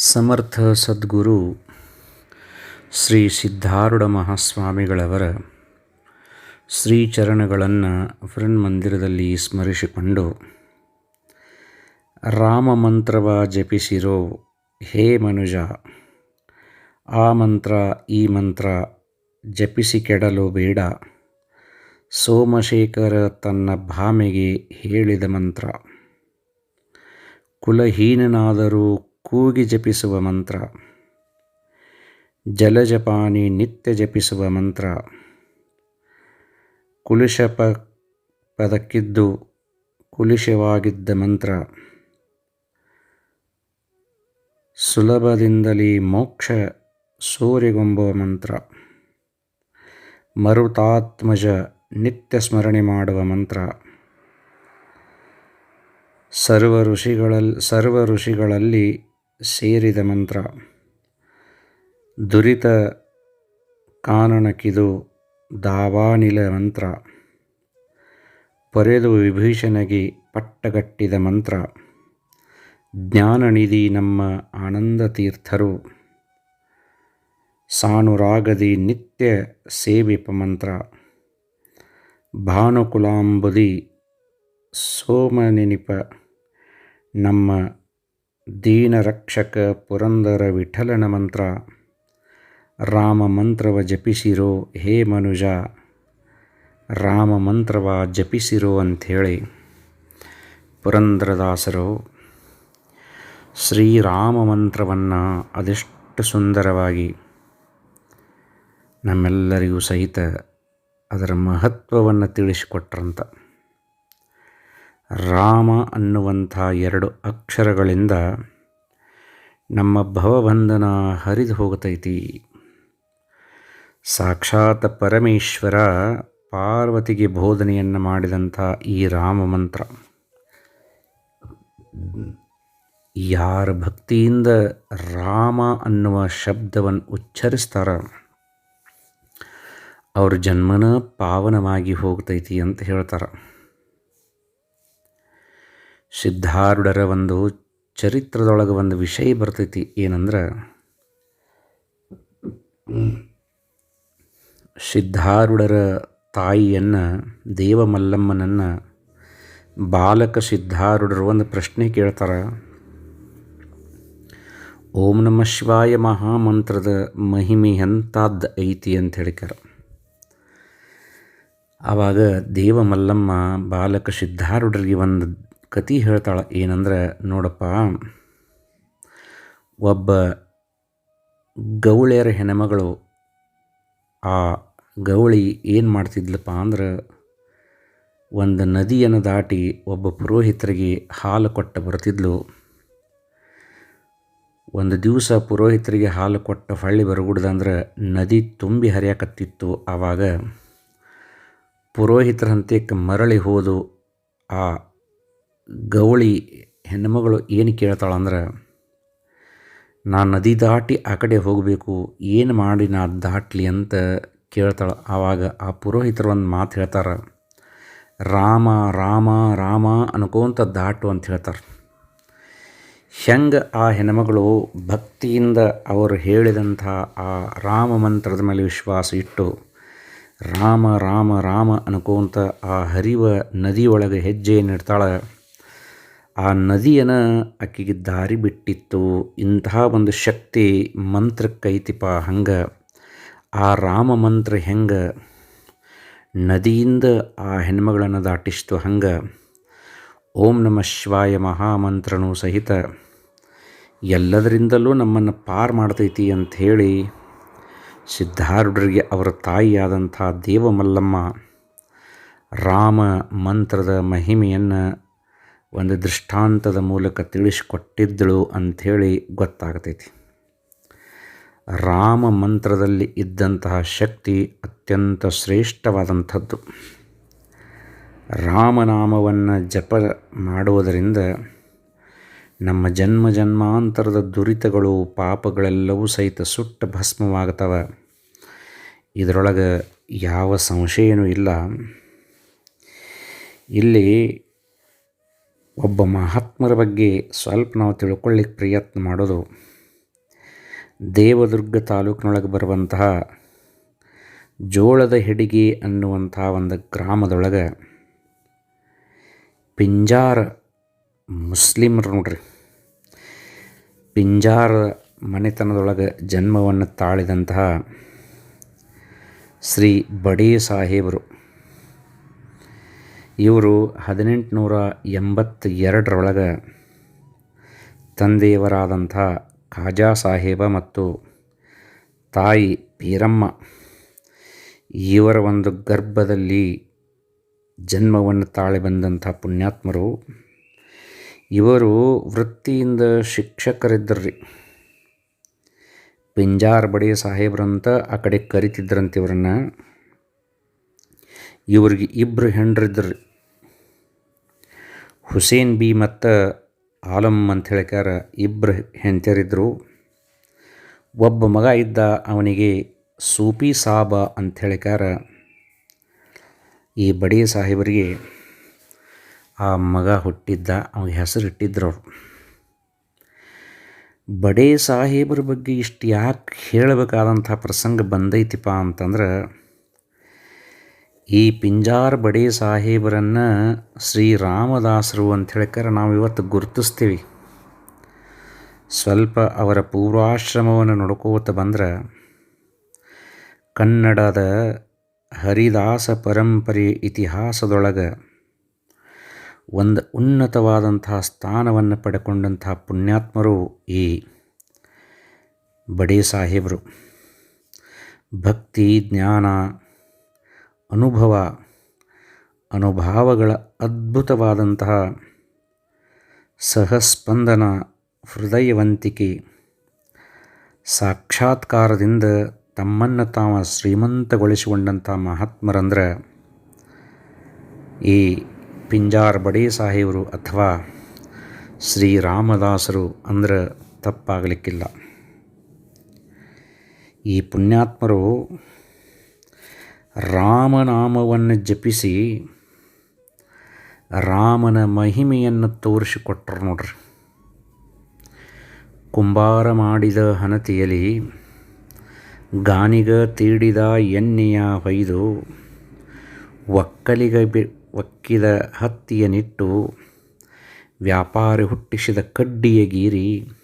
ಸಮರ್ಥ ಸದ್ಗುರು ಶ್ರೀ ಸಿದ್ಧಾರೂಢ ಮಹಾಸ್ವಾಮಿಗಳವರ ಶ್ರೀಚರಣಗಳನ್ನು ಮಂದಿರದಲ್ಲಿ ಸ್ಮರಿಸಿಕೊಂಡು ರಾಮ ಮಂತ್ರವ ಜಪಿಸಿರೋ ಹೇ ಮನುಜ, ಆ ಮಂತ್ರ, ಈ ಮಂತ್ರ ಜಪಿಸಿ ಕೆಡಲು ಬೇಡ. ಸೋಮಶೇಖರ ತನ್ನ ಭಾಮೆಗೆ ಹೇಳಿದ ಮಂತ್ರ, ಕುಲಹೀನನಾದರೂ ಕೂಗಿ ಜಪಿಸುವ ಮಂತ್ರ. ಜಲಜಪಾನಿ ನಿತ್ಯ ಜಪಿಸುವ ಮಂತ್ರ. ಕುಲುಷಪ ಪದಕ್ಕಿದ್ದು ಕುಲುಷವಾಗಿದ್ದ ಮಂತ್ರ. ಸುಲಭದಿಂದಲೇ ಮೋಕ್ಷ ಸೂರ್ಯಗೊಂಬುವ ಮಂತ್ರ. ಮರುತಾತ್ಮಜ ನಿತ್ಯ ಸ್ಮರಣೆ ಮಾಡುವ ಮಂತ್ರ. ಸರ್ವ ಋಷಿಗಳಲ್ಲಿ ಸರ್ವ ಋಷಿಗಳಲ್ಲಿ ಸೇರಿದ ಮಂತ್ರ. ದುರಿತ ಕಾನನಕ್ಕಿದು ದಾವಾನಿಲ ಮಂತ್ರ. ಪೊರೆದು ವಿಭೀಷಣಗಿ ಪಟ್ಟಗಟ್ಟಿದ ಮಂತ್ರ. ಜ್ಞಾನನಿಧಿ ನಮ್ಮ ಆನಂದ ತೀರ್ಥರು. ಸಾನುರಾಗದಿ ನಿತ್ಯ ಸೇವಿಪ ಮಂತ್ರ. ಭಾನುಕುಲಾಂಬುದಿ ಸೋಮನೆನಿಪ ನಮ್ಮ ದೀನರಕ್ಷಕ ಪುರಂದರ ವಿಠಲನ ಮಂತ್ರ. ರಾಮ ಮಂತ್ರವ ಜಪಿಸಿರೋ ಹೇ ಮನುಜ, ರಾಮ ಮಂತ್ರವ ಜಪಿಸಿರೋ ಅಂಥೇಳಿ ಪುರಂದ್ರದಾಸರು ಶ್ರೀರಾಮ ಮಂತ್ರವನ್ನು ಅದೆಷ್ಟು ಸುಂದರವಾಗಿ ನಮ್ಮೆಲ್ಲರಿಗೂ ಸಹಿತ ಅದರ ಮಹತ್ವವನ್ನು ತಿಳಿಸಿಕೊಟ್ರಂತ. ರಾಮ ಅನ್ನುವಂಥ ಎರಡು ಅಕ್ಷರಗಳಿಂದ ನಮ್ಮ ಭವಬಂಧನ ಹರಿದು ಹೋಗತೈತಿ. ಸಾಕ್ಷಾತ್ ಪರಮೇಶ್ವರ ಪಾರ್ವತಿಗೆ ಬೋಧನೆಯನ್ನು ಮಾಡಿದಂಥ ಈ ರಾಮ ಮಂತ್ರ. ಯಾರ ಭಕ್ತಿಯಿಂದ ರಾಮ ಅನ್ನುವ ಶಬ್ದವನ್ನು ಉಚ್ಚರಿಸ್ತಾರ, ಅವ್ರ ಜನ್ಮನ ಪಾವನವಾಗಿ ಹೋಗ್ತೈತಿ ಅಂತ ಹೇಳ್ತಾರೆ. ಸಿದ್ಧಾರೂಢರ ಒಂದು ಚರಿತ್ರದೊಳಗೆ ಒಂದು ವಿಷಯ ಬರ್ತೈತಿ ಏನಂದ್ರೆ, ಸಿದ್ಧಾರೂಢರ ತಾಯಿಯನ್ನು ದೇವಮಲ್ಲಮ್ಮನನ್ನು ಬಾಲಕ ಸಿದ್ಧಾರೂಢರು ಒಂದು ಪ್ರಶ್ನೆ ಕೇಳ್ತಾರೆ. ಓಂ ನಮ ಶಿವಾಯ ಮಹಾಮಂತ್ರದ ಮಹಿಮೆ ಎಂಥದ್ದು ಐತಿ ಅಂತ ಹೇಳಿಕಾರ ಆವಾಗ ದೇವಮಲ್ಲಮ್ಮ ಬಾಲಕ ಸಿದ್ಧಾರೂಢರಿಗೆ ಒಂದು ಕತೆ ಹೇಳ್ತಾಳೆ ಏನಂದ್ರೆ, ನೋಡಪ್ಪ, ಒಬ್ಬ ಗೌಳಿಯರ ಹೆಣಮಗಳು ಆ ಗೌಳಿ ಏನು ಮಾಡ್ತಿದ್ಲಪ್ಪ ಅಂದ್ರೆ, ಒಂದು ನದಿಯನ್ನು ದಾಟಿ ಒಬ್ಬ ಪುರೋಹಿತರಿಗೆ ಹಾಲು ಕೊಟ್ಟು ಬರ್ತಿದ್ಲು. ಒಂದು ದಿವಸ ಪುರೋಹಿತರಿಗೆ ಹಾಲು ಕೊಟ್ಟ ಹಳ್ಳಿ ಬರಗುಡ್ದಂದ್ರೆ ನದಿ ತುಂಬಿ ಹರಿಯಾಕತ್ತಿತ್ತು. ಆವಾಗ ಪುರೋಹಿತರ ಹಂತಕ್ಕೆ ಮರಳಿ ಹೋದು ಆ ಗೌಳಿ ಹೆಣ್ಣುಮಗಳು ಏನು ಕೇಳ್ತಾಳಂದ್ರೆ ನಾನು ನದಿ ದಾಟಿ ಆ ಕಡೆ ಹೋಗಬೇಕು, ಏನು ಮಾಡಿ ನಾ ದಾಟಲಿ ಅಂತ ಕೇಳ್ತಾಳೆ. ಆವಾಗ ಆ ಪುರೋಹಿತರು ಒಂದು ಮಾತು ಹೇಳ್ತಾರೆ, ರಾಮ ರಾಮ ರಾಮ ಅನ್ಕೋಂತ ದಾಟು ಅಂತ ಹೇಳ್ತಾರೆ. ಹೆಂಗೆ ಆ ಹೆಣ್ಮಗಳು ಭಕ್ತಿಯಿಂದ ಅವರು ಹೇಳಿದಂಥ ಆ ರಾಮ ಮಂತ್ರದ ಮೇಲೆ ವಿಶ್ವಾಸ ಇಟ್ಟು, ರಾಮ ರಾಮ ರಾಮ ಅನ್ಕೋಂತ ಆ ಹರಿವ ನದಿಯೊಳಗೆ ಹೆಜ್ಜೆಯನ್ನಿಡ್ತಾಳೆ ಆ ನದಿಯನ್ನು ಆಕೆಗೆ ದಾರಿ ಬಿಟ್ಟಿತ್ತು. ಇಂತಹ ಒಂದು ಶಕ್ತಿ ಮಂತ್ರಕ್ಕೈತಿಪ ಹಂಗೆ. ಆ ರಾಮ ಮಂತ್ರ ಹೆಂಗೆ? ನದಿಯಿಂದ ಆ ಹೆಣ್ಮಗಳನ್ನು ದಾಟಿಸ್ತು ಹಂಗೆ. ಓಂ ನಮ ಶಿವಾಯ ಮಹಾಮಂತ್ರನೂ ಸಹಿತ. ಎಲ್ಲದರಿಂದಲೂ ನಮ್ಮನ್ನು ಪಾರ್ ಮಾಡ್ತೈತಿ ಅಂಥೇಳಿ ಸಿದ್ಧಾರೂಢರಿಗೆ ಅವರ ತಾಯಿಯಾದಂಥ ದೇವಮಲ್ಲಮ್ಮ ರಾಮ ಮಂತ್ರದ ಮಹಿಮೆಯನ್ನು ಒಂದು ದೃಷ್ಟಾಂತದ ಮೂಲಕ ತಿಳಿಸಿಕೊಟ್ಟಿದ್ದಳು ಅಂಥೇಳಿ ಗೊತ್ತಾಗ್ತೈತಿ. ರಾಮ ಮಂತ್ರದಲ್ಲಿ ಇದ್ದಂತಹ ಶಕ್ತಿ ಅತ್ಯಂತ ಶ್ರೇಷ್ಠವಾದಂಥದ್ದು. ರಾಮನಾಮವನ್ನು ಜಪ ಮಾಡುವುದರಿಂದ ನಮ್ಮ ಜನ್ಮ ಜನ್ಮಾಂತರದ ದುರಿತಗಳು, ಪಾಪಗಳೆಲ್ಲವೂ ಸಹಿತ ಸುಟ್ಟ ಭಸ್ಮವಾಗ್ತವೆ. ಇದರೊಳಗೆ ಯಾವ ಸಂಶಯನೂ ಇಲ್ಲ. ಇಲ್ಲಿ ಒಬ್ಬ ಮಹಾತ್ಮರ ಬಗ್ಗೆ ಸ್ವಲ್ಪ ನಾವು ತಿಳ್ಕೊಳ್ಳಿಕ್ಕೆ ಪ್ರಯತ್ನ ಮಾಡೋದು. ದೇವದುರ್ಗ ತಾಲೂಕಿನೊಳಗೆ ಬರುವಂತಹ ಜೋಳದ ಹೆಡಿಗೆ ಅನ್ನುವಂತಹ ಒಂದು ಗ್ರಾಮದೊಳಗೆ ಪಿಂಜಾರ ಮುಸ್ಲಿಮರು ನೋಡ್ರಿ. ಪಿಂಜಾರ ಮನೆತನದೊಳಗೆ ಜನ್ಮವನ್ನು ತಾಳಿದಂತಹ ಶ್ರೀ ಬಡೇ ಸಾಹೇಬರು. ಇವರು ಹದಿನೆಂಟುನೂರ ಎಂಬತ್ತೆರಡರೊಳಗೆ ತಂದೆಯವರಾದಂಥ ಖಾಜಾ ಸಾಹೇಬ ಮತ್ತು ತಾಯಿ ಪೀರಮ್ಮ, ಇವರ ಒಂದು ಗರ್ಭದಲ್ಲಿ ಜನ್ಮವನ್ನು ತಾಳಿ ಬಂದಂಥ ಪುಣ್ಯಾತ್ಮರು. ಇವರು ವೃತ್ತಿಯಿಂದ ಶಿಕ್ಷಕರಿದ್ದರ್ರಿ ಪಿಂಜಾರ್ ಬಡಿ ಸಾಹೇಬ್ರಂತ ಆ ಕಡೆ ಕರಿತಿದ್ರಂತೆ ಇವರನ್ನು. ಇವ್ರಿಗೆ ಇಬ್ಬರು ಹೆಂಡ್ರಿದ್ರಿ ಹುಸೇನ್ ಬಿ ಮತ್ತು ಆಲಂ ಅಂತ ಹೇಳಿಕಾರ ಇಬ್ಬರು ಹೆಂಡತಿಯರಿದ್ದರು ಒಬ್ಬ ಮಗ ಇದ್ದ ಅವನಿಗೆ ಸೂಪಿ ಸಾಬ ಅಂತ ಹೇಳಿಕಾರ ಈ ಬಡಿ ಸಾಹೇಬರಿಗೆ ಆ ಮಗ ಹುಟ್ಟಿದ್ದ ಅವನಿಗೆ ಹೆಸರು ಇಟ್ಟಿದ್ರು ಅವರು ಬಡೇ ಸಾಹೇಬರ ಬಗ್ಗೆ ಇಷ್ಟು ಯಾಕೆ ಹೇಳಬೇಕಾದಂಥ ಪ್ರಸಂಗ ಬಂದೈತಿಪ್ಪ ಅಂತಂದ್ರೆ ಈ ಪಿಂಜಾರ್ ಬಡೇ ಸಾಹೇಬರನ್ನು ಶ್ರೀರಾಮದಾಸರು ಅಂತ ಹೇಳಿಕಾರ ನಾವು ಇವತ್ತು ಗುರುತಿಸ್ತೀವಿ. ಸ್ವಲ್ಪ ಅವರ ಪೂರ್ವಾಶ್ರಮವನ್ನು ನೋಡ್ಕೋತ ಬಂದ್ರೆ ಕನ್ನಡದ ಹರಿದಾಸ ಪರಂಪರೆ ಇತಿಹಾಸದೊಳಗೆ ಒಂದು ಉನ್ನತವಾದಂತಹ ಸ್ಥಾನವನ್ನು ಪಡ್ಕೊಂಡಂಥ ಪುಣ್ಯಾತ್ಮರು ಈ ಬಡೇ ಸಾಹೇಬರು. ಭಕ್ತಿ, ಜ್ಞಾನ ಅನುಭವ, ಅನುಭಾವಗಳ ಅದ್ಭುತವಾದಂತಹ ಸಹಸ್ಪಂದನ ಹೃದಯವಂತಿಕೆ ಸಾಕ್ಷಾತ್ಕಾರದಿಂದ ತಮ್ಮನ್ನು ತಾವ ಶ್ರೀಮಂತಗೊಳಿಸಿಕೊಂಡಂಥ ಮಹಾತ್ಮರಂದ್ರೆ ಈ ಪಿಂಜಾರ್ ಬಡೇ ಸಾಹೇಬರು ಅಥವಾ ಶ್ರೀರಾಮದಾಸರು ಅಂದ್ರೆ ತಪ್ಪಾಗಲಿಕ್ಕಿಲ್ಲ. ಈ ಪುಣ್ಯಾತ್ಮರು ರಾಮನಾಮವನ್ನು ಜಪಿಸಿ ರಾಮನ ಮಹಿಮೆಯನ್ನು ತೋರಿಸಿಕೊಟ್ರು ನೋಡ್ರಿ. ಕುಂಬಾರ ಮಾಡಿದ ಹನತೆಯಲ್ಲಿ ಗಾನಿಗ ತೀಡಿದ ಎಣ್ಣೆಯ ಹೊಯ್ದು ಒಕ್ಕಲಿಗ ಬಿ ಒಕ್ಕಿದ ಹತ್ತಿಯ ನಿಟ್ಟು ವ್ಯಾಪಾರಿ ಹುಟ್ಟಿಸಿದ ಕಡ್ಡಿಯ ಗೀರಿ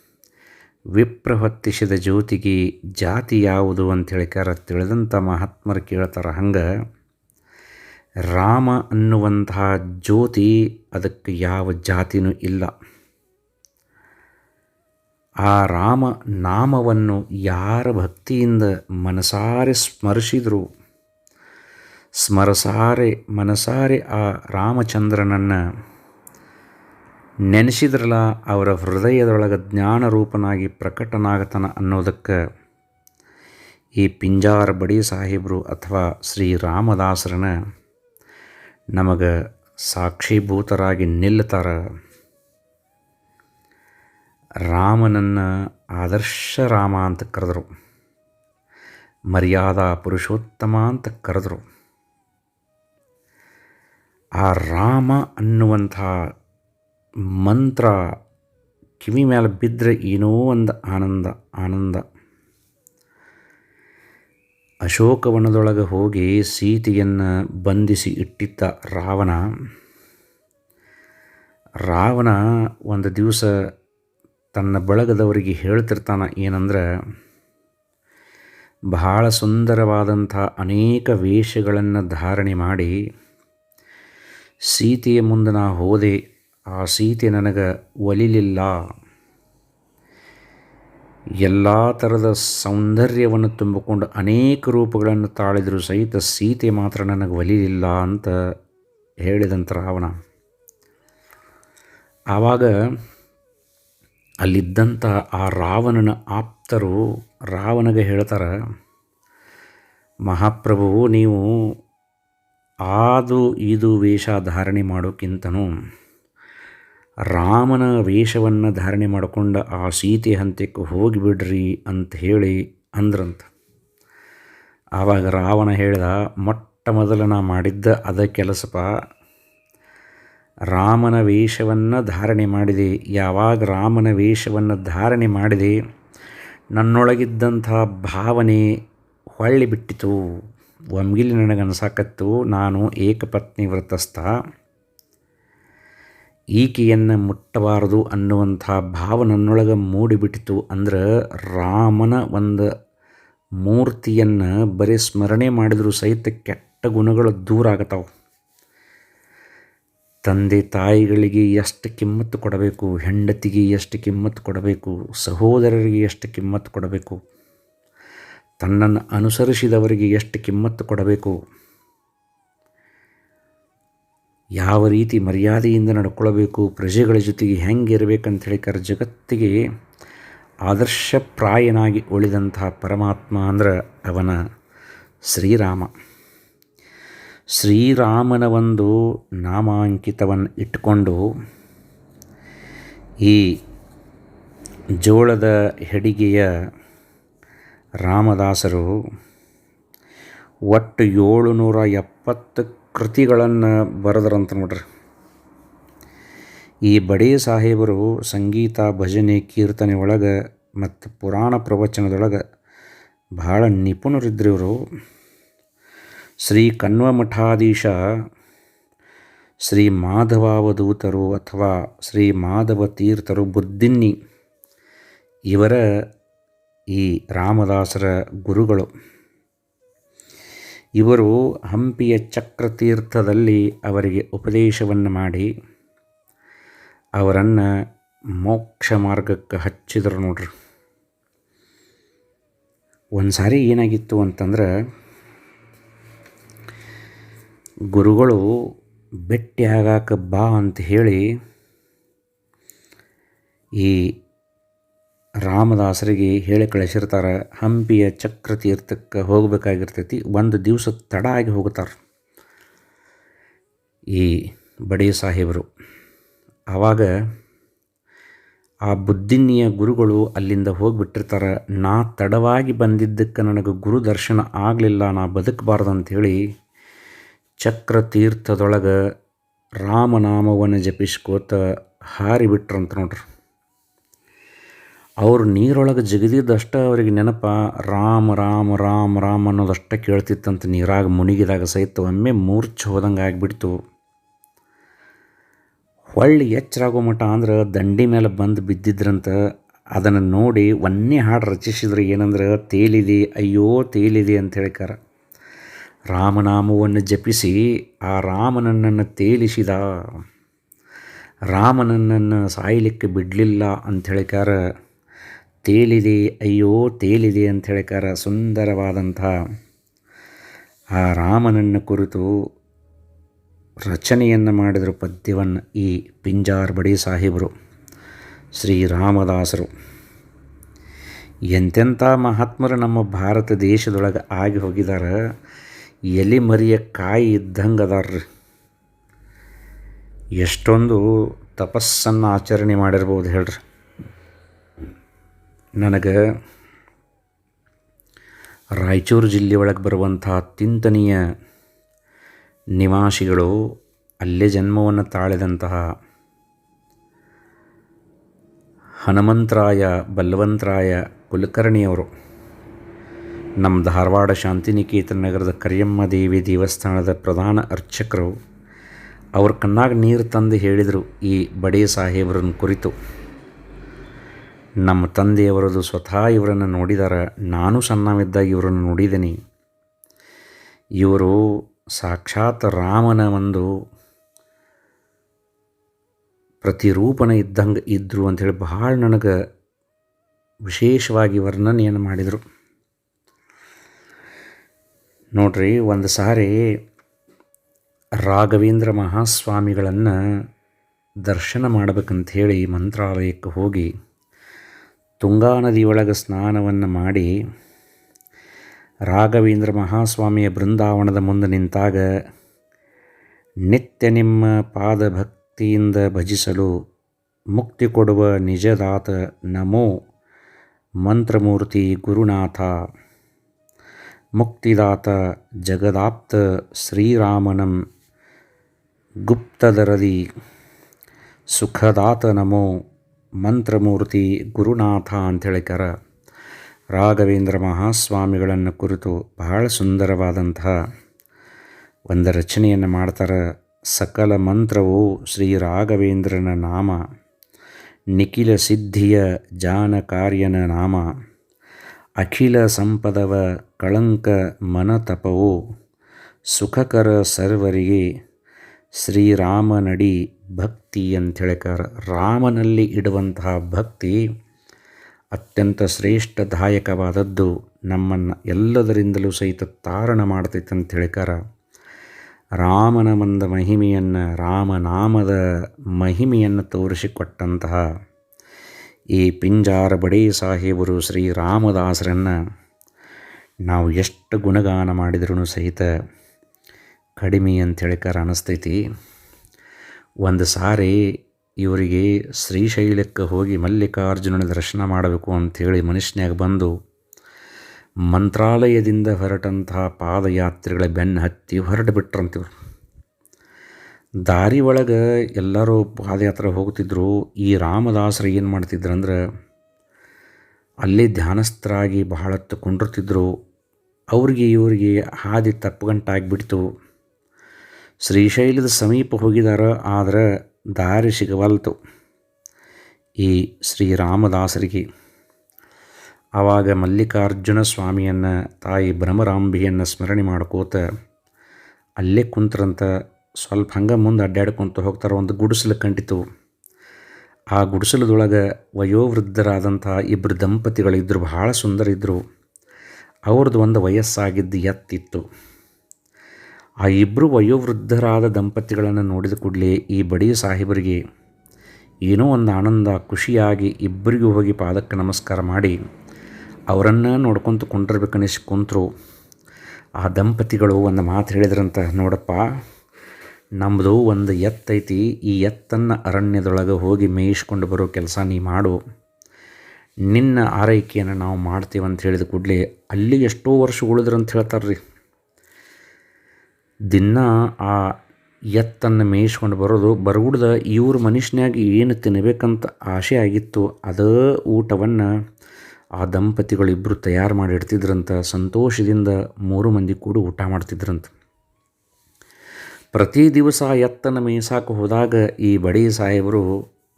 ಹೊತ್ತಿಸಿದ ಜ್ಯೋತಿಗೆ ಜಾತಿ ಯಾವುದು ಅಂತ ಹೇಳಿಕಾರ ತಿಳಿದಂಥ ಮಹಾತ್ಮರು ಕೇಳ್ತಾರೆ ಹಂಗೆ, ರಾಮ ಅನ್ನುವಂತಹ ಜ್ಯೋತಿ ಅದಕ್ಕೆ ಯಾವ ಜಾತಿನೂ ಇಲ್ಲ. ಆ ರಾಮ ನಾಮವನ್ನು ಯಾರ ಭಕ್ತಿಯಿಂದ ಮನಸಾರೆ ಸ್ಮರಿಸಿದರು? ಸ್ಮರಸಾರೆ ಮನಸಾರೆ ಆ ರಾಮಚಂದ್ರನನ್ನು ನೆನೆಸಿದ್ರಲ್ಲ ಅವರ ಹೃದಯದೊಳಗೆ ಜ್ಞಾನರೂಪನಾಗಿ ಪ್ರಕಟನಾಗತನ ಅನ್ನೋದಕ್ಕೆ ಈ ಪಿಂಜಾರ ಬಡಿ ಸಾಹೇಬರು ಅಥವಾ ಶ್ರೀ ರಾಮದಾಸರನ ನಮಗೆ ಸಾಕ್ಷೀಭೂತರಾಗಿ ನಿಲ್ಲುತ್ತಾರ ರಾಮನನ್ನು ಆದರ್ಶ ರಾಮ ಅಂತ ಕರೆದರು. ಮರ್ಯಾದಾ ಪುರುಷೋತ್ತಮ ಅಂತ ಕರೆದರು. ಆ ರಾಮ ಅನ್ನುವಂಥ ಮಂತ್ರ ಕಿವಿ ಮೇಲೆ ಬಿದ್ದರೆ ಏನೋ ಒಂದು ಆನಂದ ಆನಂದ. ಅಶೋಕವನದೊಳಗೆ ಹೋಗಿ ಸೀತೆಯನ್ನು ಬಂಧಿಸಿ ಇಟ್ಟಿದ್ದ ರಾವಣ ರಾವಣ ಒಂದು ದಿವಸ ತನ್ನ ಬಳಗದವರಿಗೆ ಹೇಳ್ತಿರ್ತಾನೆ ಏನಂದ್ರೆ, ಬಹಳ ಸುಂದರವಾದಂಥ ಅನೇಕ ವೇಷಗಳನ್ನು ಧಾರಣೆ ಮಾಡಿ ಸೀತೆಯ ಮುಂದೆ ನಾ ಹೋದೆ ಆ ಸೀತೆ ನನಗೆ ಒಲಿಲಿಲ್ಲ. ಎಲ್ಲ ಥರದ ಸೌಂದರ್ಯವನ್ನು ತುಂಬಿಕೊಂಡು ಅನೇಕ ರೂಪಗಳನ್ನು ತಾಳಿದರೂ ಸಹಿತ ಸೀತೆ ಮಾತ್ರ ನನಗೆ ಒಲಿಲಿಲ್ಲ ಅಂತ ಹೇಳಿದಂಥ ರಾವಣ. ಆವಾಗ ಅಲ್ಲಿದ್ದಂಥ ಆ ರಾವಣನ ಆಪ್ತರು ರಾವಣಗೆ ಹೇಳ್ತಾರೆ, ಮಹಾಪ್ರಭು, ನೀವು ಆದು ಇದು ವೇಷ ಧಾರಣೆ ಮಾಡೋಕ್ಕಿಂತನೂ ರಾಮನ ವೇಷವನ್ನು ಧಾರಣೆ ಮಾಡಿಕೊಂಡು ಆ ಸೀತೆ ಹಂತಕ್ಕೆ ಹೋಗಿಬಿಡ್ರಿ ಅಂತ ಹೇಳಿ ಅಂದ್ರಂತ. ಆವಾಗ ರಾವಣ ಹೇಳಿದ, ಮೊಟ್ಟ ಮೊದಲು ನಾ ಮಾಡಿದ್ದ ಅದ ಕೆಲಸಪ. ರಾಮನ ವೇಷವನ್ನು ಧಾರಣೆ ಮಾಡಿದೆ. ಯಾವಾಗ ರಾಮನ ವೇಷವನ್ನು ಧಾರಣೆ ಮಾಡಿದೆ, ನನ್ನೊಳಗಿದ್ದಂಥ ಭಾವನೆ ಹೊಳ್ಳಿ ಬಿಟ್ಟಿತು. ಒಮ್ಗಿಲಿ ನನಗನ್ಸಾಕತ್ತು, ನಾನು ಏಕಪತ್ನಿ ವ್ರತಸ್ಥ ಈಕೆಯನ್ನು ಮುಟ್ಟಬಾರದು ಅನ್ನುವಂಥ ಭಾವ ನನ್ನೊಳಗೆ ಮೂಡಿಬಿಟ್ಟಿತು ಅಂದ್ರೆ ರಾಮನ ಒಂದು ಮೂರ್ತಿಯನ್ನು ಬರೀ ಸ್ಮರಣೆ ಮಾಡಿದರೂ ಸಹಿತ ಕೆಟ್ಟ ಗುಣಗಳು ದೂರ ಆಗತಾವೆ. ತಂದೆ ತಾಯಿಗಳಿಗೆ ಎಷ್ಟು ಕಿಮ್ಮತ್ತು ಕೊಡಬೇಕು, ಹೆಂಡತಿಗೆ ಎಷ್ಟು ಕಿಮ್ಮತ್ತು ಕೊಡಬೇಕು, ಸಹೋದರರಿಗೆ ಎಷ್ಟು ಕಿಮ್ಮತ್ತು ಕೊಡಬೇಕು, ತನ್ನನ್ನು ಅನುಸರಿಸಿದವರಿಗೆ ಎಷ್ಟು ಕಿಮ್ಮತ್ತು ಕೊಡಬೇಕು ಯಾವ ರೀತಿ ಮರ್ಯಾದೆಯಿಂದ ನಡ್ಕೊಳ್ಬೇಕು, ಪ್ರಜೆಗಳ ಜೊತೆಗೆ ಹೆಂಗೆ ಹೇಳಿ ಕರೆ, ಜಗತ್ತಿಗೆ ಆದರ್ಶಪ್ರಾಯನಾಗಿ ಉಳಿದಂತಹ ಪರಮಾತ್ಮ ಅಂದ್ರೆ ಅವನ ಶ್ರೀರಾಮ. ಶ್ರೀರಾಮನ ಒಂದು ನಾಮಾಂಕಿತವನ್ನು ಇಟ್ಟುಕೊಂಡು ಈ ಜೋಳದ ಹೆಡಿಗೆಯ ರಾಮದಾಸರು ಒಟ್ಟು ಏಳುನೂರ ಎಪ್ಪತ್ತು ಕೃತಿಗಳನ್ನು ಬರೆದ್ರಂತ ನೋಡ್ರಿ ಈ ಬಡೇ ಸಾಹೇಬರು ಸಂಗೀತ, ಭಜನೆ, ಕೀರ್ತನೆ ಒಳಗೆ ಮತ್ತು ಪುರಾಣ ಪ್ರವಚನದೊಳಗೆ ಭಾಳ ನಿಪುಣರಿದ್ದರು ಇವರು ಶ್ರೀ ಕಣ್ವ ಮಠಾಧೀಶ ಶ್ರೀ ಮಾಧವಾವಧೂತರು ಅಥವಾ ಶ್ರೀ ಮಾಧವ ತೀರ್ಥರು ಬುದ್ಧಿನ್ನಿ, ಇವರ ಈ ರಾಮದಾಸರ ಗುರುಗಳು. ಇವರು ಹಂಪಿಯ ಚಕ್ರತೀರ್ಥದಲ್ಲಿ ಅವರಿಗೆ ಉಪದೇಶವನ್ನು ಮಾಡಿ ಅವರನ್ನು ಮೋಕ್ಷ ಮಾರ್ಗಕ್ಕೆ ಹಚ್ಚಿದರು ನೋಡ್ರಿ. ಒಂದು ಸಾರಿ ಏನಾಗಿತ್ತು ಅಂತಂದ್ರೆ ಗುರುಗಳು ಭೇಟಿ ಆಗಾಕ ಬಾ ಅಂತ ಹೇಳಿ ಈ ರಾಮದಾಸರಿಗೆ ಹೇಳಿ ಕಳಿಸಿರ್ತಾರೆ, ಹಂಪಿಯ ಚಕ್ರತೀರ್ಥಕ್ಕೆ ಹೋಗಬೇಕಾಗಿರ್ತೈತಿ, ಒಂದು ದಿವಸ ತಡ ಆಗಿ ಹೋಗ್ತಾರೆ. ಈ ಬಡೇ ಸಾಹೇಬರು ಆವಾಗ ಆ ಬುದ್ಧಿನಿಯ ಗುರುಗಳು ಅಲ್ಲಿಂದ ಹೋಗಿಬಿಟ್ಟಿರ್ತಾರೆ, ನಾ ತಡವಾಗಿ ಬಂದಿದ್ದಕ್ಕೆ ನನಗೆ ಗುರು ದರ್ಶನ ಆಗಲಿಲ್ಲ, ನಾ ಬದುಕಬಾರ್ದು ಅಂಥೇಳಿ ಚಕ್ರತೀರ್ಥದೊಳಗೆ ರಾಮನಾಮವನ್ನು ಜಪಿಸ್ಕೋತ ಹಾರಿಬಿಟ್ರಂತ ನೋಡ್ರಿ. ಅವರು ನೀರೊಳಗೆ ಜಿಗಿದಿದ್ದಷ್ಟೇ ಅವರಿಗೆ ನೆನಪ, ರಾಮ ರಾಮ ರಾಮ ರಾಮ ಅನ್ನೋದಷ್ಟೇ ಕೇಳ್ತಿತ್ತಂತ ನೀರಾಗ ಮುನಿಗಿದಾಗ ಸಹಿತ ಒಮ್ಮೆ ಮೂರ್ಛೆ ಹೋದಂಗೆ ಆಗಿಬಿಡ್ತು. ಹೊಳ್ಳಿ ಎಚ್ಚರಾಗೋ ಮಠ ಅಂದ್ರೆ ದಂಡಿ ಮೇಲೆ ಬಂದು ಬಿದ್ದಿದ್ರಂತ ಅದನ್ನು ನೋಡಿ ಒಂದೇ ಹಾಡು ರಚಿಸಿದ್ರೆ ಏನಂದ್ರೆ, ತೇಲಿದೆ, ಅಯ್ಯೋ, ತೇಲಿದೆ ಅಂತ ಹೇಳ್ಕಾರ ರಾಮನಾಮವನ್ನು ಜಪಿಸಿ ಆ ರಾಮನನ್ನು ತೇಲಿಸಿದ. ರಾಮನನ್ನನ್ನು ಸಾಯಲಿಕ್ಕೆ ಬಿಡಲಿಲ್ಲ ಅಂತ ಹೇಳಿಕಾರ ತೇಲಿದೆ, ಅಯ್ಯೋ ತೇಲಿದೆ ಅಂತ ಹೇಳಿಕಾರ ಸುಂದರವಾದಂಥ ಆ ರಾಮನನ್ನು ಕುರಿತು ರಚನೆಯನ್ನು ಮಾಡಿದರು ಪದ್ಯವನ್ನು ಈ ಪಿಂಜಾರ್ ಬಡಿ ಸಾಹೇಬರು ಶ್ರೀರಾಮದಾಸರು ಎಂತೆಂಥ ಮಹಾತ್ಮರು ನಮ್ಮ ಭಾರತ ದೇಶದೊಳಗೆ ಆಗಿ ಹೋಗಿದ್ದಾರೆ ಎಲಿ ಮರಿಯ ಕಾಯಿ ಇದ್ದಂಗೆ ಅದಾರ್ರಿ ಎಷ್ಟೊಂದು ತಪಸ್ಸನ್ನು ಆಚರಣೆ ಮಾಡಿರ್ಬೋದು ಹೇಳ್ರಿ. ನನಗೆ ರಾಯಚೂರು ಜಿಲ್ಲೆ ಒಳಗೆ ಬರುವಂಥ ಅತ್ಯಂತನೀಯ ನಿವಾಸಿಗಳು ಅಲ್ಲೇ ಜನ್ಮವನ್ನು ತಾಳಿದಂತಹ ಹನುಮಂತರಾಯ ಬಲವಂತರಾಯ ಕುಲಕರ್ಣಿಯವರು. ನಮ್ಮ ಧಾರವಾಡ ಶಾಂತಿನಿಕೇತನ ನಗರದ ಕರಿಯಮ್ಮ ದೇವಿ ದೇವಸ್ಥಾನದ ಪ್ರಧಾನ ಅರ್ಚಕರು, ಅವ್ರ ಕಣ್ಣಾಗ ನೀರು ತಂದು ಹೇಳಿದರು ಈ ಬಡೇ ಸಾಹೇಬರನ್ನು ಕುರಿತು. ನಮ್ಮ ತಂದೆಯವರದು ಸ್ವತಃ ಇವರನ್ನು ನೋಡಿದಾರ, ನಾನು ಸಣ್ಣವಿದ್ದಾಗ ಇವರನ್ನು ನೋಡಿದ್ದೀನಿ ಇವರು ಸಾಕ್ಷಾತ್ ರಾಮನ ಒಂದು ಪ್ರತಿರೂಪನ ಇದ್ದಂಗೆ ಇದ್ದರು ಅಂಥೇಳಿ ಬಹಳ ನನಗೆ ವಿಶೇಷವಾಗಿ ವರ್ಣನೆಯನ್ನು ಮಾಡಿದರು. ನೋಡ್ರಿ, ಒಂದು ಸಾರಿ ರಾಘವೇಂದ್ರ ಮಹಾಸ್ವಾಮಿಗಳನ್ನು ದರ್ಶನ ಮಾಡಬೇಕಂತ ಹೇಳಿ ಮಂತ್ರಾಲಯಕ್ಕೆ ಹೋಗಿ ತುಂಗಾ ನದಿಯೊಳಗೆ ಸ್ನಾನವನ್ನು ಮಾಡಿ ರಾಘವೇಂದ್ರ ಮಹಾಸ್ವಾಮಿಯ ಬೃಂದಾವನದ ಮುಂದೆ ನಿಂತಾಗ ನಿತ್ಯ ನಿಮ್ಮ ಪಾದಭಕ್ತಿಯಿಂದ ಭಜಿಸಲು ಮುಕ್ತಿ ಕೊಡುವ ನಿಜದಾತ ನಮೋ ಮಂತ್ರಮೂರ್ತಿ ಗುರುನಾಥ. ಮುಕ್ತಿದಾತ ಜಗದಾಪ್ತ ಶ್ರೀರಾಮನಂ ಗುಪ್ತದರದಿ. ಸುಖದಾತ ನಮೋ ಮಂತ್ರಮೂರ್ತಿ ಗುರುನಾಥ ಅಂಥೇಳಿಕರ ರಾಘವೇಂದ್ರ ಮಹಾಸ್ವಾಮಿಗಳನ್ನು ಕುರಿತು ಬಹಳ ಸುಂದರವಾದಂತಹ ಒಂದು ರಚನೆಯನ್ನು ಮಾಡ್ತಾರೆ. ಸಕಲ ಮಂತ್ರವು ಶ್ರೀ ರಾಘವೇಂದ್ರನ ನಾಮ, ನಿಖಿಲ ಸಿದ್ಧಿಯ ಜಾನ ಕಾರ್ಯನ ನಾಮ, ಅಖಿಲ ಸಂಪದವ ಕಳಂಕ ಮನತಪವು, ಸುಖಕರ ಸರ್ವರಿಗೆ ಶ್ರೀರಾಮನಡಿ ಭಕ್ತಿ ಅಂಥೇಳಿಕಾರ ರಾಮನಲ್ಲಿ ಇಡುವಂತಹ ಭಕ್ತಿ ಅತ್ಯಂತ ಶ್ರೇಷ್ಠದಾಯಕವಾದದ್ದು ನಮ್ಮನ್ನು ಎಲ್ಲದರಿಂದಲೂ ಸಹಿತ ತಾರಣ ಮಾಡ್ತೈತೆ ಅಂತ ಹೇಳಿಕಾರ ರಾಮನ ಮಂದ ಮಹಿಮೆಯನ್ನು, ರಾಮನಾಮದ ಮಹಿಮೆಯನ್ನು ತೋರಿಸಿಕೊಟ್ಟಂತಹ ಈ ಪಿಂಜಾರ ಬಡೇ ಸಾಹೇಬರು ಶ್ರೀರಾಮದಾಸರನ್ನು ನಾವು ಎಷ್ಟು ಗುಣಗಾನ ಮಾಡಿದ್ರೂ ಸಹಿತ ಕಡಿಮೆ ಅಂತ ಹೇಳಿಕಾರ ಅನ್ನಿಸ್ತೈತಿ ಒಂದು ಸಾರಿ ಇವರಿಗೆ ಶ್ರೀಶೈಲಕ್ಕೆ ಹೋಗಿ ಮಲ್ಲಿಕಾರ್ಜುನನ ದರ್ಶನ ಮಾಡಬೇಕು ಅಂಥೇಳಿ ಮನುಷ್ಯನಾಗ ಬಂದು ಮಂತ್ರಾಲಯದಿಂದ ಹೊರಟಂತಹ ಪಾದಯಾತ್ರೆಗಳ ಬೆನ್ನು ಹತ್ತಿ ಹೊರಟು ಬಿಟ್ರಂತಿವ್ರು. ದಾರಿ ಒಳಗೆ ಎಲ್ಲರೂ ಪಾದಯಾತ್ರೆ ಹೋಗ್ತಿದ್ರು ಈ ರಾಮದಾಸರು ಏನು ಮಾಡ್ತಿದ್ರಂದ್ರೆ ಅಲ್ಲಿ ಧ್ಯಾನಸ್ಥರಾಗಿ ಬಹಳತ್ತು ಕುಂಡಿರ್ತಿದ್ರು. ಅವ್ರಿಗೆ ಇವರಿಗೆ ಹಾದಿ ತಪ್ಪಗಂಟಾಗಿಬಿಡ್ತು ಶ್ರೀಶೈಲದ ಸಮೀಪ ಹೋಗಿದಾರ, ಆದರೆ ದಾರಿ ಸಿಗವಲ್ತು. ಈ ಶ್ರೀರಾಮದಾಸರಿಗೆ ಆವಾಗ ಮಲ್ಲಿಕಾರ್ಜುನ ಸ್ವಾಮಿಯನ್ನು, ತಾಯಿ ಭ್ರಮರಾಂಬಿಯನ್ನು ಸ್ಮರಣೆ ಮಾಡ್ಕೋತ ಅಲ್ಲೇ ಕುಂತ್ರಂತ ಸ್ವಲ್ಪ ಹಂಗೆ ಮುಂದೆ ಅಡ್ಡಾಡ್ಕೊತ ಹೋಗ್ತಾರೆ ಒಂದು ಗುಡಿಸಲು ಕಂಡಿತು. ಆ ಗುಡಿಸಲದೊಳಗೆ ವಯೋವೃದ್ಧರಾದಂಥ ಇಬ್ಬರು ದಂಪತಿಗಳಿದ್ದರು ಬಹಳ ಸುಂದರ ಇದ್ದರು ಅವ್ರದ್ದು ಒಂದು ವಯಸ್ಸಾಗಿದ್ದು ಎತ್ತಿತ್ತು. ಆ ಇಬ್ಬರು ವಯೋವೃದ್ಧರಾದ ದಂಪತಿಗಳನ್ನು ನೋಡಿದ ಕೂಡಲೇ ಈ ಬಡಿ ಸಾಹೇಬರಿಗೆ ಏನೋ ಒಂದು ಆನಂದ, ಖುಷಿಯಾಗಿ ಇಬ್ಬರಿಗೂ ಹೋಗಿ ಪಾದಕ್ಕೆ ನಮಸ್ಕಾರ ಮಾಡಿ ಅವರನ್ನು ನೋಡ್ಕೊತ ಕುಂಡಿರ್ಬೇಕನ್ನಿಸಿ ಕುಂತರು. ಆ ದಂಪತಿಗಳು ಒಂದು ಮಾತು ಹೇಳಿದ್ರಂತ, ನೋಡಪ್ಪ ನಮ್ಮದು ಒಂದು ಎತ್ತೈತಿ ಈ ಎತ್ತನ್ನು ಅರಣ್ಯದೊಳಗೆ ಹೋಗಿ ಮೇಯಿಸ್ಕೊಂಡು ಬರೋ ಕೆಲಸ ನೀ ಮಾಡು. ನಿನ್ನ ಆರೈಕೆಯನ್ನು ನಾವು ಮಾಡ್ತೀವಂತ ಹೇಳಿದ ಕೂಡಲೇ ಅಲ್ಲಿ ಎಷ್ಟೋ ವರ್ಷ ಉಳಿದ್ರು ಅಂತ ಹೇಳ್ತಾರೆ ರೀ ದಿನ ಆ ಎತ್ತನ್ನು ಮೇಯಿಸ್ಕೊಂಡು ಬರೋದು ಬರಗುಡ್ದ ಇವ್ರ ಮನುಷ್ಯನಾಗಿ ಏನು ತಿನ್ನಬೇಕಂತ ಆಸೆ ಆಗಿತ್ತು ಅದೇ ಊಟವನ್ನು ಆ ದಂಪತಿಗಳಿಬ್ಬರು ತಯಾರು ಮಾಡಿ ಇಡ್ತಿದ್ರಂತ ಸಂತೋಷದಿಂದ ಮೂರು ಮಂದಿ ಕೂಡ ಊಟ ಮಾಡ್ತಿದ್ರಂತ. ಪ್ರತಿ ದಿವಸ ಎತ್ತನ್ನು ಮೇಯ್ಸಾಕ ಹೋದಾಗ ಈ ಬಡಿ ಸಾಹೇಬರು,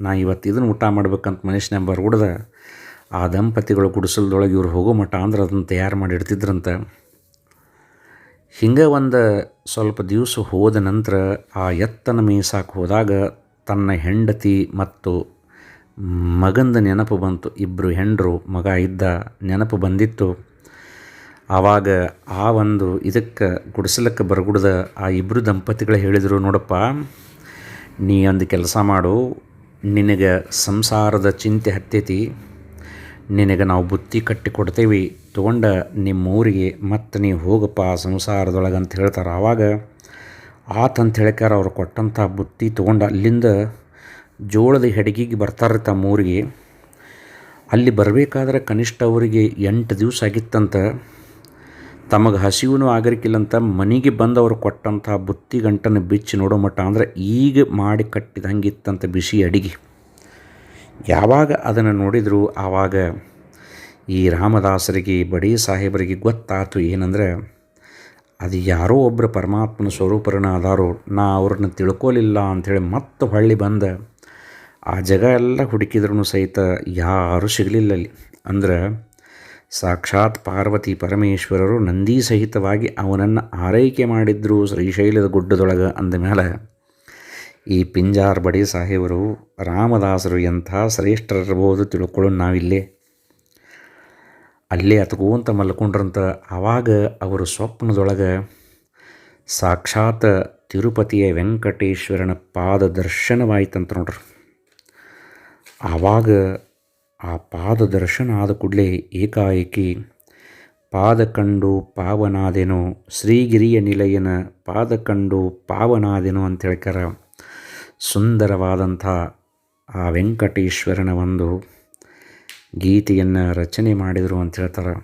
ನಾ ಇವತ್ತು ಇದನ್ನು ಊಟ ಮಾಡ್ಬೇಕಂತ ಮನುಷ್ಯನ ಬರ್ಗುಡ್ದ ಆ ದಂಪತಿಗಳು ಗುಡಿಸಲ್ದೊಳಗೆ ಇವ್ರು ಹೋಗೋ ಮಟ್ಟ ಅಂದ್ರೆ ಅದನ್ನು ತಯಾರು ಮಾಡಿ ಇಡ್ತಿದ್ರಂತ ಹಿಂಗೆ ಒಂದು ಸ್ವಲ್ಪ ದಿವಸ ಹೋದ ನಂತರ ಆ ಎತ್ತನ ಮೇಯ್ಸಾಕ ಹೋದಾಗ ತನ್ನ ಹೆಂಡತಿ ಮತ್ತು ಮಗಂದ ನೆನಪು ಬಂತು. ಇಬ್ಬರು ಹೆಂಡರು, ಮಗ ಇದ್ದ ನೆನಪು ಬಂದಿತ್ತು. ಆವಾಗ ಆ ಒಂದು ಇದಕ್ಕೆ ಗುಡಿಸಲಕ್ಕೆ ಬರಗುಡ್ದ ಆ ಇಬ್ಬರು ದಂಪತಿಗಳು ಹೇಳಿದರು, ನೋಡಪ್ಪ, ನೀ ಒಂದು ಕೆಲಸ ಮಾಡು, ನಿನಗೆ ಸಂಸಾರದ ಚಿಂತೆ ಹತ್ತೈತಿ. ನಿನಗೆ ನಾವು ಬುತ್ತಿ ಕಟ್ಟಿ ಕೊಡ್ತೇವೆ ತೊಗೊಂಡ ನಿಮ್ಮೂರಿಗೆ ಮತ್ತು ನೀವು ಹೋಗಪ್ಪ ಸಂಸಾರದೊಳಗೆ ಅಂತ ಹೇಳ್ತಾರೆ. ಆವಾಗ ಆತಂತ ಹೇಳ್ಕಾರ ಅವ್ರು ಕೊಟ್ಟಂಥ ಬುತ್ತಿ ತೊಗೊಂಡು ಅಲ್ಲಿಂದ ಜೋಳದ ಹೆಡಗಿಗೆ ಬರ್ತಾರೆ ತಮ್ಮ ಊರಿಗೆ ಅಲ್ಲಿ ಬರಬೇಕಾದ್ರೆ ಕನಿಷ್ಠ ಅವರಿಗೆ ಎಂಟು ದಿವಸ ಆಗಿತ್ತಂತ. ತಮಗೆ ಹಸಿವೂ ಆಗರಿಕಿಲ್ಲಂತ ಮನೆಗೆ ಬಂದವರು ಕೊಟ್ಟಂಥ ಬುತ್ತಿ ಗಂಟನ್ನು ಬಿಚ್ಚಿ ನೋಡೋ ಮಟ್ಟ. ಅಂದರೆ ಈಗ ಮಾಡಿ ಕಟ್ಟಿದಂಗಿತ್ತಂತ ಬಿಸಿ ಅಡಿಗೆ. ಯಾವಾಗ ಅದನ್ನು ನೋಡಿದರೂ? ಆವಾಗ ಈ ರಾಮದಾಸರಿಗೆ, ಬಡಿ ಸಾಹೇಬರಿಗೆ ಗೊತ್ತಾತು ಏನಂದರೆ, ಅದು ಯಾರೋ ಒಬ್ಬರು ಪರಮಾತ್ಮನ ಸ್ವರೂಪರನ್ನ ಅದಾರೋ ನಾ ಅವ್ರನ್ನ ತಿಳ್ಕೊಲಿಲ್ಲ ಅಂಥೇಳಿ ಮತ್ತೆ ಹೊಳ್ಳಿ ಬಂದ. ಆ ಜಗ ಎಲ್ಲ ಹುಡುಕಿದ್ರೂ ಸಹಿತ ಯಾರೂ ಸಿಗಲಿಲ್ಲ ಅಲ್ಲಿ. ಅಂದ್ರೆ ಸಾಕ್ಷಾತ್ ಪಾರ್ವತಿ ಪರಮೇಶ್ವರರು ನಂದಿ ಸಹಿತವಾಗಿ ಅವನನ್ನು ಆರೈಕೆ ಮಾಡಿದ್ರು ಶ್ರೀಶೈಲದ ಗುಡ್ಡದೊಳಗೆ ಅಂದ ಮೇಲೆ ಈ ಪಿಂಜಾರ್ ಬಡಿ ಸಾಹೇಬರು ರಾಮದಾಸರು ಎಂಥ ಶ್ರೇಷ್ಠರಿರ್ಬೋದು ತಿಳ್ಕೊಳ್ಳೋಣ ನಾವಿಲ್ಲೇ. ಅಲ್ಲೇ ಅತ್ಕೋಂತ ಮಲ್ಕೊಂಡ್ರಂತ ಆವಾಗ ಅವರು ಸ್ವಪ್ನದೊಳಗೆ ಸಾಕ್ಷಾತ್ ತಿರುಪತಿಯ ವೆಂಕಟೇಶ್ವರನ ಪಾದ ದರ್ಶನವಾಯ್ತಂತ ನೋಡ್ರಿ. ಆವಾಗ ಆ ಪಾದ ದರ್ಶನ ಆದ ಕೂಡಲೇ ಏಕಾಏಕಿ ಪಾದ ಕಂಡು ಪಾವನಾದೆನೋ ಶ್ರೀಗಿರಿಯ ನಿಲಯನ ಪಾದ ಕಂಡು ಪಾವನಾದೆನೋ ಅಂತ ಹೇಳ್ಕಾರ ಸುಂದರವಾದಂಥ ಆ ವೆಂಕಟೇಶ್ವರನ ಒಂದು ಗೀತೆಯನ್ನು ರಚನೆ ಮಾಡಿದರು ಅಂತ ಹೇಳ್ತಾರೆ.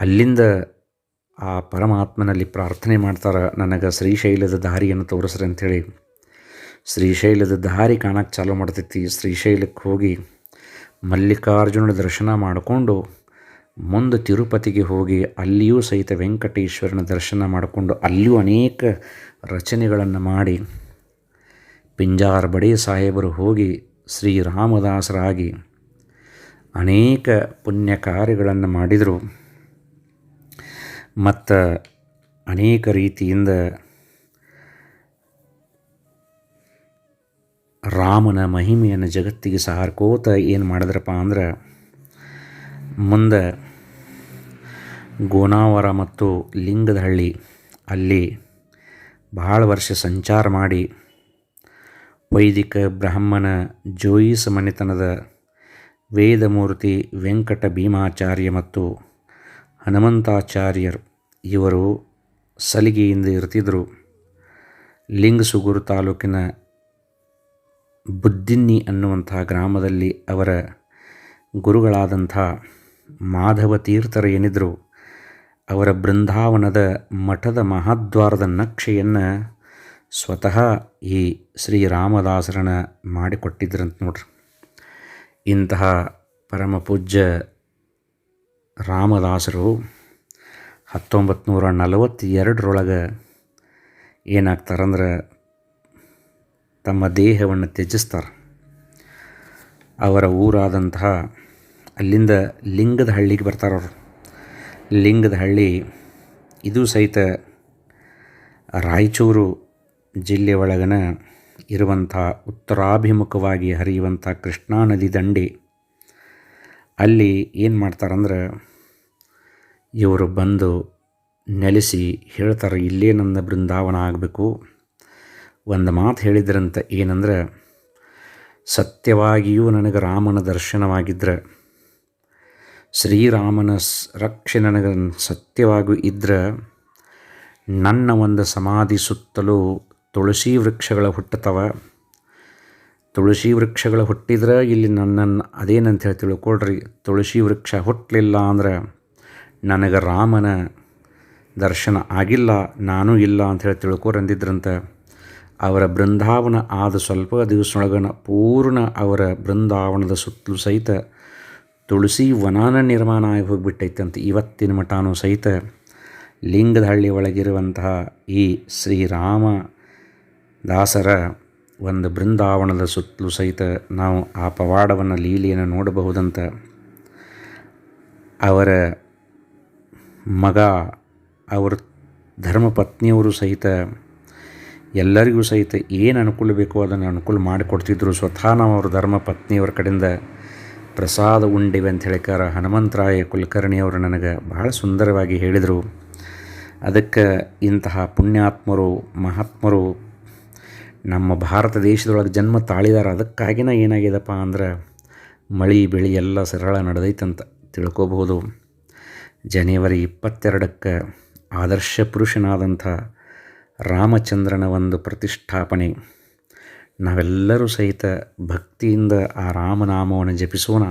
ಅಲ್ಲಿಂದ ಆ ಪರಮಾತ್ಮನಲ್ಲಿ ಪ್ರಾರ್ಥನೆ ಮಾಡ್ತಾರೆ, ನನಗೆ ಶ್ರೀಶೈಲದ ದಾರಿಯನ್ನು ತೋರಿಸ್ರಿ ಅಂಥೇಳಿ. ಶ್ರೀಶೈಲದ ದಾರಿ ಕಾಣಕ್ಕೆ ಚಾಲು ಮಾಡ್ತೈತಿ. ಶ್ರೀಶೈಲಕ್ಕೆ ಹೋಗಿ ಮಲ್ಲಿಕಾರ್ಜುನನ ದರ್ಶನ ಮಾಡಿಕೊಂಡು ಮುಂದೆ ತಿರುಪತಿಗೆ ಹೋಗಿ ಅಲ್ಲಿಯೂ ಸಹಿತ ವೆಂಕಟೇಶ್ವರನ ದರ್ಶನ ಮಾಡಿಕೊಂಡು ಅಲ್ಲಿಯೂ ಅನೇಕ ರಚನೆಗಳನ್ನು ಮಾಡಿ ಪಿಂಜಾರ ಬಡಿ ಸಾಹೇಬರು ಹೋಗಿ ಶ್ರೀರಾಮದಾಸರಾಗಿ ಅನೇಕ ಪುಣ್ಯ ಕಾರ್ಯಗಳನ್ನು ಮಾಡಿದರು. ಮತ್ತು ಅನೇಕ ರೀತಿಯಿಂದ ರಾಮನ ಮಹಿಮೆಯನ್ನು ಜಗತ್ತಿಗೆ ಸಾರ್ಕೋತ ಏನು ಮಾಡಿದ್ರಪ್ಪ ಅಂದ್ರೆ ಮುಂದೆ ಗೋನಾವರ ಮತ್ತು ಲಿಂಗದಹಳ್ಳಿ ಅಲ್ಲಿ ಭಾಳ ವರ್ಷ ಸಂಚಾರ ಮಾಡಿ ವೈದಿಕ ಬ್ರಾಹ್ಮಣ ಜೋಯಿಸ ಮನೆತನದ ವೇದಮೂರ್ತಿ ವೆಂಕಟ ಭೀಮಾಚಾರ್ಯ ಮತ್ತು ಹನುಮಂತಾಚಾರ್ಯರು ಇವರು ಸಲಿಗೆಯಿಂದ ಇರ್ತಿದ್ದರು ಲಿಂಗಸುಗೂರು ತಾಲೂಕಿನ ಬುದ್ದಿನ್ನಿ ಅನ್ನುವಂಥ ಗ್ರಾಮದಲ್ಲಿ ಅವರ ಗುರುಗಳಾದಂಥ ಮಾಧವ ತೀರ್ಥರು ಏನಿದ್ರು ಅವರ ಬೃಂದಾವನದ ಮಠದ ಮಹಾದ್ವಾರದ ನಕ್ಷೆಯನ್ನು ಸ್ವತಃ ಈ ಶ್ರೀರಾಮದಾಸರನ ಮಾಡಿಕೊಟ್ಟಿದ್ರಂತ ನೋಡ್ರಿ. ಇಂತಹ ಪರಮ ಪೂಜ್ಯ ರಾಮದಾಸರು ಹತ್ತೊಂಬತ್ತು ನೂರ ನಲವತ್ತೆರಡರೊಳಗೆ ಏನಾಗ್ತಾರಂದ್ರೆ ತಮ್ಮ ದೇಹವನ್ನು ತ್ಯಜಿಸ್ತಾರೆ. ಅವರ ಊರಾದಂತಹ ಅಲ್ಲಿಂದ ಲಿಂಗದ ಹಳ್ಳಿಗೆ ಬರ್ತಾರವರು ಲಿಂಗದ ಹಳ್ಳಿ, ಇದು ಸಹಿತ ರಾಯಚೂರು ಜಿಲ್ಲೆ ಒಳಗನ ಇರುವಂಥ ಉತ್ತರಾಭಿಮುಖವಾಗಿ ಹರಿಯುವಂಥ ಕೃಷ್ಣಾ ನದಿ ದಂಡೆ, ಅಲ್ಲಿ ಏನು ಮಾಡ್ತಾರಂದ್ರೆ ಇವರು ಬಂದು ನೆಲೆಸಿ ಹೇಳ್ತಾರೆ, ಇಲ್ಲೇ ನನ್ನ ಬೃಂದಾವನ ಆಗಬೇಕು. ಒಂದು ಮಾತು ಹೇಳಿದ್ರಂತ, ಏನಂದ್ರೆ, ಸತ್ಯವಾಗಿಯೂ ನನಗೆ ರಾಮನ ದರ್ಶನವಾಗಿದ್ದರೆ ಶ್ರೀರಾಮನ ರಕ್ಷೆ ನನಗೆ ಸತ್ಯವಾಗಿ ಇದ್ದರೆ ನನ್ನ ಒಂದು ಸಮಾಧಿ ಸುತ್ತಲೂ ತುಳಸಿ ವೃಕ್ಷಗಳ ಹುಟ್ಟತವ ತುಳಸಿ ವೃಕ್ಷಗಳು ಹುಟ್ಟಿದ್ರೆ ಇಲ್ಲಿ ನನ್ನನ್ನು ಅದೇನಂತ ಹೇಳಿ ತಿಳ್ಕೊಳ್ರಿ. ತುಳಸಿ ವೃಕ್ಷ ಹುಟ್ಟಲಿಲ್ಲ ಅಂದ್ರೆ ನನಗೆ ರಾಮನ ದರ್ಶನ ಆಗಿಲ್ಲ, ನಾನು ಇಲ್ಲ ಅಂತ ಹೇಳಿ ತಿಳ್ಕೊರಂದಿದ್ರಂತ ಅವರ ಬೃಂದಾವನ ಆದ ಸ್ವಲ್ಪ ದಿವಸದೊಳಗನ ಪೂರ್ಣ ಅವರ ಬೃಂದಾವನದ ಸುತ್ತಲೂ ಸಹಿತ ತುಳಸಿ ವನಾನ ನಿರ್ಮಾಣ ಆಗಿ ಹೋಗಿಬಿಟ್ಟೈತಂತೆ ಇವತ್ತಿನ ಮಠಾನು ಸಹಿತ. ಲಿಂಗದಹಳ್ಳಿ ಒಳಗಿರುವಂತಹ ಈ ಶ್ರೀರಾಮ ದಾಸರ, ಒಂದು ಬೃಂದಾವನದ ಸುತ್ತಲೂ ಸಹಿತ ನಾವು ಆ ಪವಾಡವನ್ನು, ಲೀಲೆಯನ್ನು ನೋಡಬಹುದಂತ ಅವರ ಮಗ, ಅವರ ಧರ್ಮಪತ್ನಿಯವರು ಸಹಿತ, ಎಲ್ಲರಿಗೂ ಸಹಿತ ಏನು ಅನುಕೂಲ ಬೇಕೋ ಅದನ್ನು ಅನುಕೂಲ ಮಾಡಿಕೊಡ್ತಿದ್ರು. ಸ್ವತಃ ನಾವು ಅವ್ರ ಧರ್ಮ ಪತ್ನಿಯವರ ಕಡೆಯಿಂದ ಪ್ರಸಾದ ಉಂಡಿವೆ ಅಂತ ಹೇಳಿಕಾರ ಹನುಮಂತರಾಯ ಕುಲಕರ್ಣಿಯವರು ನನಗೆ ಬಹಳ ಸುಂದರವಾಗಿ ಹೇಳಿದರು. ಅದಕ್ಕೆ ಇಂತಹ ಪುಣ್ಯಾತ್ಮರು, ಮಹಾತ್ಮರು ನಮ್ಮ ಭಾರತ ದೇಶದೊಳಗೆ ಜನ್ಮ ತಾಳಿದಾರ, ಅದಕ್ಕಾಗಿನ ಏನಾಗಿದೆಪ್ಪ ಅಂದ್ರೆ ಮಳೆ, ಬೆಳೆ ಎಲ್ಲ ಸರಳ ನಡೆದೈತಂತ ತಿಳ್ಕೋಬಹುದು. ಜನವರಿ ಇಪ್ಪತ್ತೆರಡಕ್ಕೆ ಆದರ್ಶ ಪುರುಷನಾದಂಥ ರಾಮಚಂದ್ರನ ಒಂದು ಪ್ರತಿಷ್ಠಾಪನೆ. ನಾವೆಲ್ಲರೂ ಸಹಿತ ಭಕ್ತಿಯಿಂದ ಆ ರಾಮನಾಮವನ್ನು ಜಪಿಸೋಣ.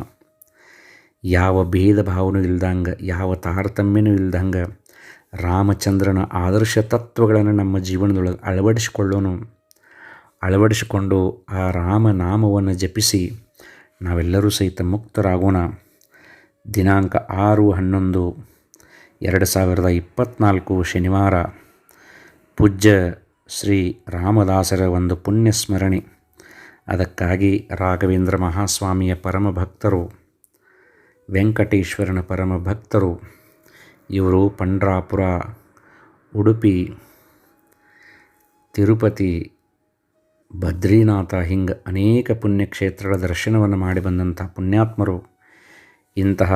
ಯಾವ ಭೇದ ಭಾವನೂ ಇಲ್ದಂಗೆ, ಯಾವ ತಾರತಮ್ಯನೂ ಇಲ್ದಂಗೆ ರಾಮಚಂದ್ರನ ಆದರ್ಶ ತತ್ವಗಳನ್ನು ನಮ್ಮ ಜೀವನದೊಳಗೆ ಅಳವಡಿಸಿಕೊಳ್ಳೋಣ. ಅಳವಡಿಸಿಕೊಂಡು ಆ ರಾಮನಾಮವನ್ನು ಜಪಿಸಿ ನಾವೆಲ್ಲರೂ ಸಹಿತ ಮುಕ್ತರಾಗೋಣ. ದಿನಾಂಕ ಆರು ಹನ್ನೊಂದು ಎರಡು ಸಾವಿರದ ಇಪ್ಪತ್ತ್ನಾಲ್ಕು ಶನಿವಾರ. ಪೂಜ್ಯ ಶ್ರೀ ರಾಮದಾಸರ ಒಂದು ಪುಣ್ಯ ಸ್ಮರಣೆ ಅದಕ್ಕಾಗಿ ರಾಘವೇಂದ್ರ ಮಹಾಸ್ವಾಮಿಯ ಪರಮ ಭಕ್ತರು ವೆಂಕಟೇಶ್ವರನ ಪರಮ ಭಕ್ತರು ಇವರು ಪಂಡ್ರಾಪುರ, ಉಡುಪಿ, ತಿರುಪತಿ ಬದ್ರಿನಾಥ ಹಿಂಗೆ ಅನೇಕ ಪುಣ್ಯಕ್ಷೇತ್ರಗಳ ದರ್ಶನವನ್ನು ಮಾಡಿ ಬಂದಂಥ ಪುಣ್ಯಾತ್ಮರು, ಇಂತಹ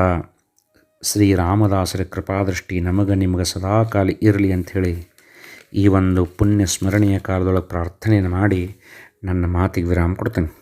ಶ್ರೀರಾಮದಾಸರ ಕೃಪಾದೃಷ್ಟಿ ನಮಗೆ ನಿಮಗೆ ಸದಾಕಾಲ ಇರಲಿ ಅಂಥೇಳಿ ಈ ಒಂದು ಪುಣ್ಯ ಸ್ಮರಣೀಯ ಕಾಲದೊಳಗೆ ಪ್ರಾರ್ಥನೆಯನ್ನು ಮಾಡಿ ನನ್ನ ಮಾತಿಗೆ ವಿರಾಮ ಕೊಡ್ತೇನೆ.